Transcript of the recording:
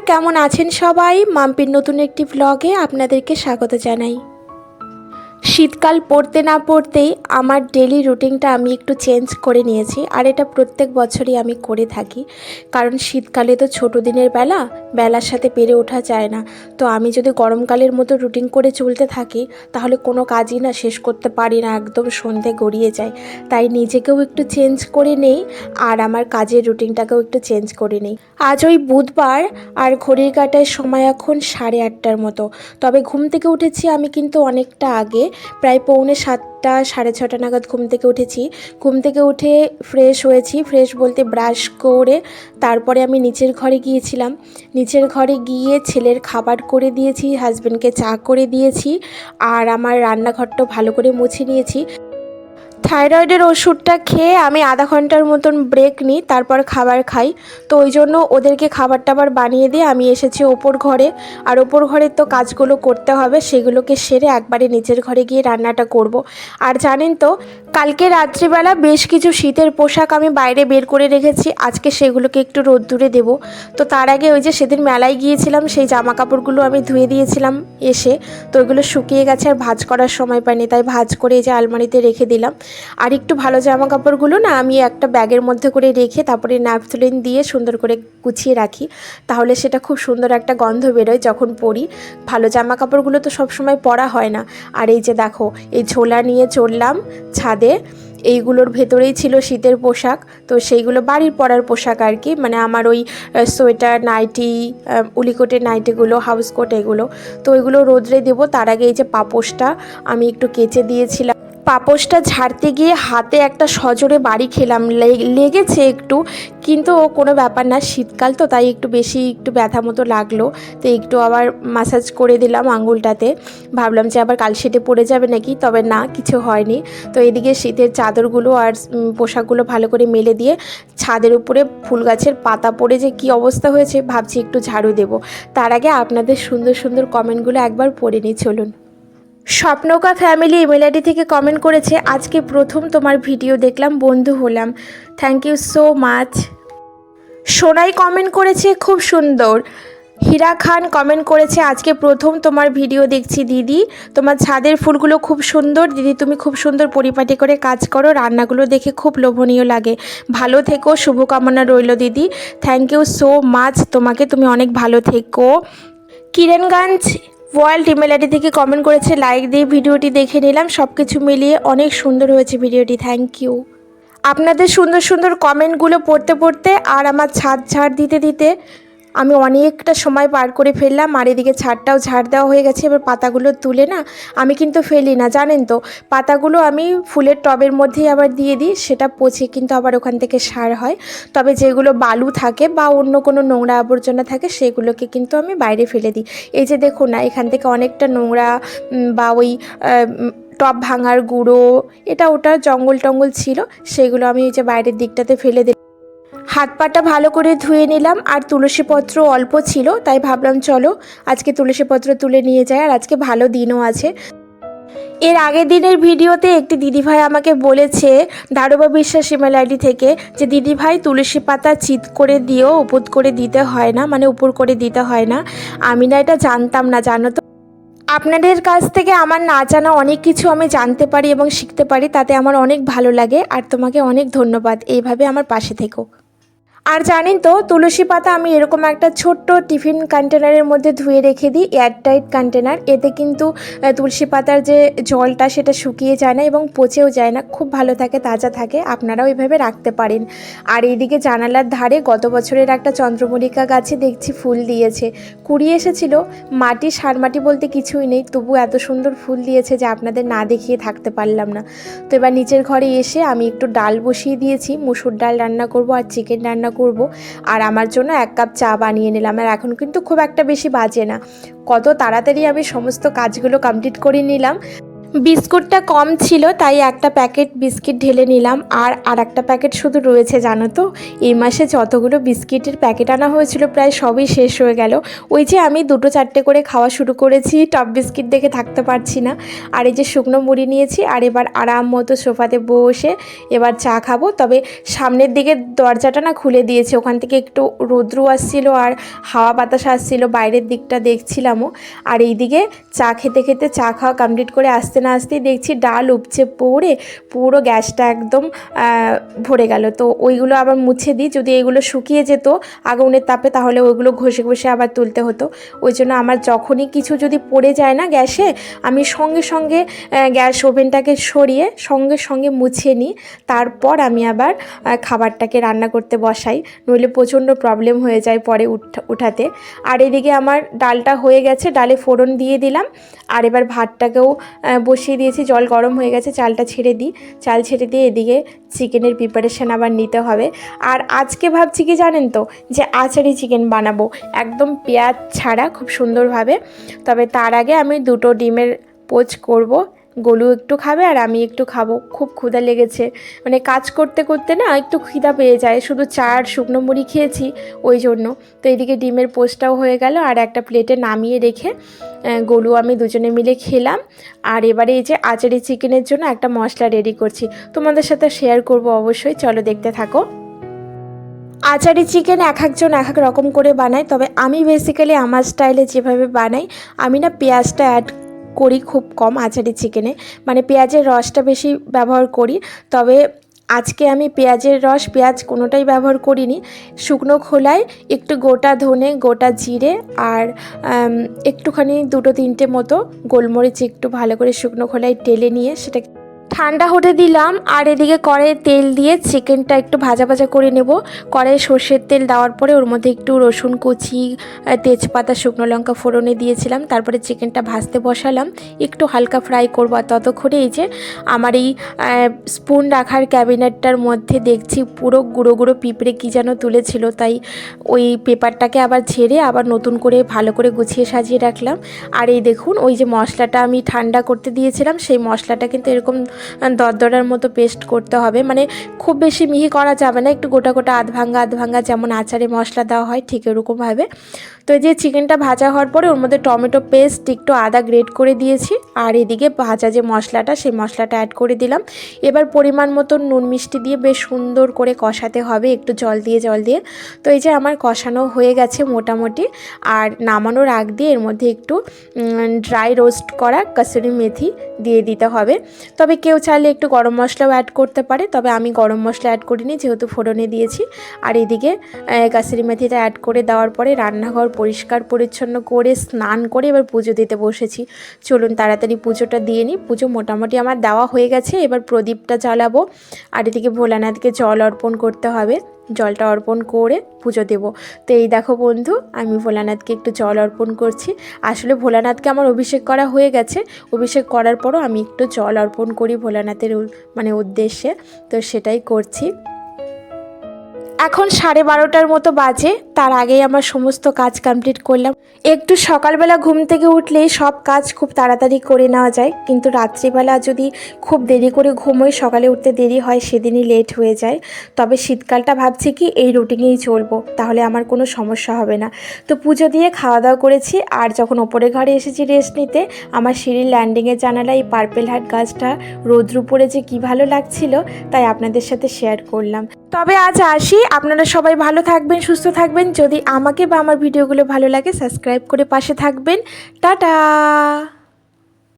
কেমন আছেন সবাই? মাম্পির নতুন একটি ব্লগে আপনাদেরকে স্বাগত জানাই। শীতকাল পড়তে না পড়তেই আমার ডেলি রুটিনটা আমি একটু চেঞ্জ করে নিয়েছি। আর এটা প্রত্যেক বছরই আমি করে থাকি। কারণ শীতকালে তো ছোটো দিনের বেলা, বেলার সাথে পেরে ওঠা যায় না। তো আমি যদি গরমকালের মতো রুটিন করে চলতে থাকি, তাহলে কোনো কাজই না শেষ করতে পারি না, একদম সন্ধে গড়িয়ে যায়। তাই নিজেকেও একটু চেঞ্জ করে নেই, আর আমার কাজের রুটিনটাকেও একটু চেঞ্জ করে নেই। আজ ওই বুধবার, আর ঘড়ির কাটায় সময় এখন সাড়ে আটটার মতো। তবে ঘুম থেকে উঠেছি আমি কিন্তু অনেকটা আগে। প্রায় পৌনে সাতটা, সাড়ে ছটা নাগাদ ঘুম থেকে উঠেছি। ঘুম থেকে উঠে ফ্রেশ হয়েছি। ফ্রেশ বলতে ব্রাশ করে তারপরে আমি নিচের ঘরে গিয়েছিলাম। নিচের ঘরে গিয়ে ছেলের খাবার করে দিয়েছি হাজব্যান্ডকে চা করে দিয়েছি, আর আমার রান্নাঘরটাও ভালো করে মুছে নিয়েছি। থাইরয়েডের ওষুধটা খেয়ে আমি আধা ঘণ্টার মতন ব্রেক নিই, তারপর খাবার খাই তো ওই জন্য ওদেরকে খাবার টাবার বানিয়ে দিয়ে আমি এসেছি ওপর ঘরে আর ওপর ঘরের তো কাজগুলো করতে হবে, সেগুলোকে সেরে একবারে নিচের ঘরে গিয়ে রান্নাটা করব। আর জানেন তো কালকে রাত্রিবেলা বেশ কিছু শীতের পোশাক আমি বাইরে বের করে রেখেছি। আজকে সেগুলোকে একটু রোদ্দুরে দেবো। তো তার আগে ওই যে সেদিন মেলায় গিয়েছিলাম, সেই জামা কাপড়গুলো আমি ধুয়ে দিয়েছিলাম এসে। তো ওইগুলো শুকিয়ে গেছে আর ভাজ করার সময় পাইনি, তাই ভাজ করে এই যে আলমারিতে রেখে দিলাম। আর একটু ভালো জামা কাপড়গুলো না আমি একটা ব্যাগের মধ্যে করে রেখে তারপরে ন্যাপথলিন দিয়ে সুন্দর করে গুছিয়ে রাখি। তাহলে সেটা খুব সুন্দর একটা গন্ধ বেরোয় যখন পরি। ভালো জামা কাপড়গুলো তো সবসময় পরা হয় না। আর এই যে দেখো, এই ঝোলা নিয়ে চললাম, ছাদে এইগুলোর ভেতরেই ছিল শীতের পোশাক। তো সেইগুলো বাড়ির পরার পোশাক আর কি। মানে আমার ওই সোয়েটার, নাইটি উলিকোটের নাইটিগুলো, হাউস কোট এগুলো। তো ওইগুলো রোদ্রে দেবো। তার আগে এই যে পাপোশটা আমি একটু কেচে দিয়েছিলাম। পাপোশটা ঝাড়তে গিয়ে হাতে একটা সজোরে বাড়ি খেলাম। লেগেছে একটু, কিন্তু ও কোনো ব্যাপার না, শীতকাল তো, তাই একটু বেশি একটু ব্যথা মতো লাগল। তো একটু আবার মাসাজ করে দিলাম আঙুলটাতে। ভাবলাম যে আবার কাল কালশিটে পড়ে যাবে নাকি, তবে না, কিছু হয়নি। তো এদিকে শীতের চাদরগুলো আর পোশাকগুলো ভালো করে মেলে দিয়ে ছাদের উপরে ফুল গাছের পাতা পড়ে যে কি অবস্থা হয়েছে, ভাবছি একটু ঝাড়ু দেব। তার আগে আপনাদের সুন্দর সুন্দর কমেন্টগুলো একবার পড়ে নিই, চলুন। স্বপ্নকা ফ্যামিলি ইমেল আইডি থেকে কমেন্ট করেছে, আজকে প্রথম তোমার ভিডিও দেখলাম, বন্ধু হলাম। Thank you so much Sonai comment করেছে, খুব সুন্দর। হীরা খান কমেন্ট করেছে, আজকে প্রথম তোমার ভিডিও দেখছি, দিদি। তোমার ছাদের ফুলগুলো খুব সুন্দর। দিদি, তুমি খুব সুন্দর পরিপাটি করে কাজ করো। রান্নাগুলো দেখে খুব লোভনীয় লাগে। ভালো থেকো, শুভকামনা রইল, দিদি। থ্যাংক ইউ সো মাচ তোমাকে তুমি অনেক ভালো থেকো। কিরণগঞ্জ ওয়ার্ল্ড ইমেল আইডি থেকে কমেন্ট করেছে লাইক দিয়ে ভিডিওটি দেখে নিলাম। সব কিছু মিলিয়ে অনেক সুন্দর হয়েছে ভিডিওটি। থ্যাংক ইউ আপনাদের সুন্দর সুন্দর কমেন্টগুলো পড়তে পড়তে আর আমার ছাদ ঝাড় দিতে দিতে আমি অনেকটা সময় পার করে ফেললাম আর এদিকে ছাদটাও ঝাড় দেওয়া হয়ে গেছে, এবার পাতাগুলো তুলে না আমি কিন্তু ফেলি না, জানেন তো? পাতাগুলো আমি ফুলের টবের মধ্যেই আবার দিয়ে দিই, সেটা পচে কিন্তু আবার ওখান থেকে সার হয়। তবে যেগুলো বালু থাকে বা অন্য কোনো নোংরা আবর্জনা থাকে, সেগুলোকে কিন্তু আমি বাইরে ফেলে দিই। এই যে দেখুন না, এখান থেকে অনেকটা নোংরা বা ওই টব ভাঙার গুঁড়ো, এটা ওটা জঙ্গল টঙ্গল ছিল, সেগুলো আমি ওই যে বাইরের দিকটাতে ফেলে দিই হাত পাটা ভালো করে ধুয়ে নিলাম, আর তুলসীপত্র অল্প ছিল, তাই ভাবলাম চলো আজকে তুলসীপত্র তুলে নিয়ে যাই, আর আজকে ভালো দিনও আছে। এর আগের দিনের ভিডিওতে একটি দিদিভাই আমাকে বলেছে, দারোবা বিশ্বাস ইমেল আইডি থেকে, যে দিদিভাই তুলসী পাতা চিত করে দিয়েও উপর করে দিতে হয় না মানে উপর করে দিতে হয় না। আমি না এটা জানতাম না, জানো তো। আপনাদের কাছ থেকে আমার না জানা অনেক কিছু আমি জানতে পারি এবং শিখতে পারি, তাতে আমার অনেক ভালো লাগে। আর তোমাকে অনেক ধন্যবাদ। এইভাবে আমার পাশে থেকো। আর জানেন তো, তুলসী পাতা আমি এরকম একটা ছোট্ট টিফিন কন্টেনারের মধ্যে ধুয়ে রেখে দিই এয়ারটাইট কন্টেনার এতে কিন্তু তুলসী পাতার যে জলটা সেটা শুকিয়ে যায় না এবং পচেও যায় না, খুব ভালো থাকে, তাজা থাকে, আপনারাও এভাবে রাখতে পারেন। আর এইদিকে জানালার ধারে গত বছরের একটা চন্দ্রমল্লিকা গাছে দেখছি ফুল দিয়েছে। কুড়ি এসেছিল, মাটি, সার মাটি বলতে কিছুই নেই, তবু এত সুন্দর ফুল দিয়েছে যে আপনাদের না দেখিয়ে থাকতে পারলাম না। তো এবার নিচের ঘরে এসে আমি একটু ডাল বসিয়ে দিয়েছি, মুসুর ডাল রান্না করব আর চিকেন রান্না করব। আর আমার জন্য এক কাপ চা বানিয়ে নিলাম। আর এখন কিন্তু খুব একটা বেশি বাজে না। কত তাড়াতাড়ি আমি সমস্ত কাজগুলো কমপ্লিট করে নিলাম। বিস্কুটটা কম ছিল, তাই একটা প্যাকেট বিস্কিট ঢেলে নিলাম। আর আর একটা প্যাকেট শুধু রয়েছে, জানো তো? এই মাসে যতগুলো বিস্কিটের প্যাকেট আনা হয়েছিল, প্রায় সবই শেষ হয়ে গেল। ওই যে আমি দুটো চারটে করে খাওয়া শুরু করেছি, টপ বিস্কিট দেখে থাকতে পারছি না। আর এই যে শুকনো মুড়ি নিয়েছি, আর এবার আরাম মতো সোফাতে বসে এবার চা খাব। তবে সামনের দিকে দরজাটা না খুলে দিয়েছে, ওখান থেকে একটু রৌদ্র আসছিল আর হাওয়া বাতাস আসছিল, বাইরের দিকটা দেখছিলামও। আর এইদিকে চা খেতে খেতে চা খাওয়া কমপ্লিট করে আসতে না আসতেই দেখছি ডাল উপচে পড়ে পুরো গ্যাসটা একদম ভরে গেল। তো ওইগুলো আবার মুছে দিই। যদি এগুলো শুকিয়ে যেত আগুনের তাপে, তাহলে ওইগুলো ঘষে ঘষে আবার তুলতে হতো। ওই জন্য আমার যখনই কিছু যদি পড়ে যায় না গ্যাসে, আমি সঙ্গে সঙ্গে গ্যাস ওভেনটাকে সরিয়ে সঙ্গে সঙ্গে মুছে নিই। তারপর আমি আবার খাবারটাকে রান্না করতে বসাই। নইলে প্রচণ্ড প্রবলেম হয়ে যায় পরে উঠ- উঠাতে। আর এদিকে আমার ডালটা হয়ে গেছে, ডালে ফোড়ন দিয়ে দিলাম। আর এবার ভাতটাকেও বসিয়ে দিয়েছি, জল গরম হয়ে গেছে, চালটা ছেড়ে দিই। চাল ছেড়ে দিয়ে এদিকে চিকেনের প্রিপারেশান আবার নিতে হবে। আর আজকে ভাবছি কি জানেন তো, যে আচারি চিকেন বানাবো। একদম পেঁয়াজ ছাড়া খুব সুন্দরভাবে। তবে তার আগে আমি দুটো ডিমের পোচ করব। গোলু একটু খাবে আর আমি একটু খাব। খুব ক্ষুধা লেগেছে। মানে কাজ করতে করতে না একটু খিদা পেয়ে যায়। শুধু চার শুকনো মুড়ি খেয়েছি ওই জন্য। তো এদিকে ডিমের পোস্টটাও হয়ে গেল আর একটা প্লেটে নামিয়ে রেখে গোলু আমি দুজনে মিলে খেলাম। আর এবারে এই যে আচারি চিকেনের জন্য একটা মশলা রেডি করছি। তোমাদের সাথে শেয়ার করব অবশ্যই। চলো দেখতে থাকো। আচারি চিকেন এক একজন এক এক রকম করে বানায়। তবে আমি বেসিক্যালি আমার স্টাইলে যেভাবে বানাই, আমি না পেঁয়াজটা অ্যাড করি খুব কম আচারি চিকেনে। মানে পেঁয়াজের রসটা বেশি ব্যবহার করি। তবে আজকে আমি পেঁয়াজের রস, পেঁয়াজ কোনোটাই ব্যবহার করিনি। শুকনো খোলায় একটু গোটা ধনে, গোটা জিরে আর একটুখানি দুটো তিনটে মতো গোলমরিচ একটু ভালো করে শুকনো খোলায় টেলে নিয়ে সেটাকে ঠান্ডা হতে দিলাম, আর এদিকে কড়াইয়ে তেল দিয়ে চিকেনটা একটু ভাজা ভাজা করে নেব। কড়াইয়ে সর্ষের তেল দেওয়ার পরে ওর মধ্যে একটু রসুন কুচি তেজপাতা, শুকনো লঙ্কা ফোড়নে দিয়েছিলাম। তারপরে চিকেনটা ভাজতে বসালাম। একটু হালকা ফ্রাই করব, আর ততক্ষণে এই যে আমার এই স্পুন রাখার ক্যাবিনেটটার মধ্যে দেখছি পুরো গুঁড়ো গুঁড়ো পিঁপড়ে কী যেন তুলেছিল। তাই ওই পেপারটাকে আবার ঝেড়ে আবার নতুন করে ভালো করে গুছিয়ে সাজিয়ে রাখলাম। আর এই দেখুন, ওই যে মশলাটা আমি ঠান্ডা করতে দিয়েছিলাম, সেই মশলাটা কিন্তু এরকম দরদরার মতো পেস্ট করতে হবে। মানে খুব বেশি মিহি করা যাবে না, একটু গোটা গোটা আধ ভাঙ্গা আধ ভাঙ্গা যেমন আচারে মশলা দেওয়া হয় ঠিক এরকমভাবে। তো এই যে চিকেনটা ভাজা হওয়ার পরে ওর মধ্যে টমেটো পেস্ট, একটু আদা গ্রেট করে দিয়েছি আর এদিকে ভাজা যে মশলাটা, সেই মশলাটা অ্যাড করে দিলাম। এবার পরিমাণ মতো নুন মিষ্টি দিয়ে বেশ সুন্দর করে কষাতে হবে, একটু জল দিয়ে জল দিয়ে। তো এই যে আমার কষানো হয়ে গেছে মোটামুটি আর নামানোর আগ দিয়ে এর মধ্যে একটু ড্রাই রোস্ট করা কাসুরি মেথি দিয়ে দিতে হবে। তবে কেউ চাইলে একটু গরম মশলাও অ্যাড করতে পারে, তবে আমি গরম মশলা অ্যাড করিনি, যেহেতু ফোড়নে দিয়েছি। আর এদিকে কাসুরি মেথিটা অ্যাড করে দেওয়ার পরে রান্নাঘর পরিষ্কার পরিচ্ছন্ন করে, স্নান করে এবার পুজো দিতে বসেছি। চলুন তাড়াতাড়ি পুজোটা দিয়ে নিই। পুজো মোটামুটি আমার দেওয়া হয়ে গেছে। এবার প্রদীপটা জ্বালাবো। আর এদিকে ভোলানাথকে জল অর্পণ করতে হবে। জলটা অর্পণ করে পুজো দেব। তো এই দেখো বন্ধু, আমি ভোলানাথকে একটু জল অর্পণ করছি। আসলে ভোলানাথকে আমার অভিষেক করা হয়ে গেছে। অভিষেক করার পরও আমি একটু জল অর্পণ করি ভোলানাথের মানে উদ্দেশ্যে। তো সেটাই করছি। এখন সাড়ে বারোটার মতো বাজে, তার আগেই আমার সমস্ত কাজ কমপ্লিট করলাম। একটু সকালবেলা ঘুম থেকে উঠলেই সব কাজ খুব তাড়াতাড়ি করে নেওয়া যায়, কিন্তু রাত্রিবেলা যদি খুব দেরি করে ঘুমোই, সকালে উঠতে দেরি হয়, সেদিনই লেট হয়ে যায়। তবে শীতকালটা ভাবছি কি, এই রুটিনেই চলবো, তাহলে আমার কোনো সমস্যা হবে না। তো পুজো দিয়ে খাওয়া দাওয়া করেছি, আর যখন ওপরে ঘরে এসেছি রেস্ট নিতে, আমার সিঁড়ির ল্যান্ডিংয়ের জানালায় এই পার্পেল হার্ট গাছটা রৌদ্র পড়ে যে কী ভালো লাগছিল, তাই আপনাদের সাথে শেয়ার করলাম। তবে আজ আসি। আপনারা সবাই ভালো থাকবেন, সুস্থ থাকবেন। যদি আমাকে বা আমার ভিডিওগুলো ভালো লাগে, সাবস্ক্রাইব করে পাশে থাকবেন। টাটা!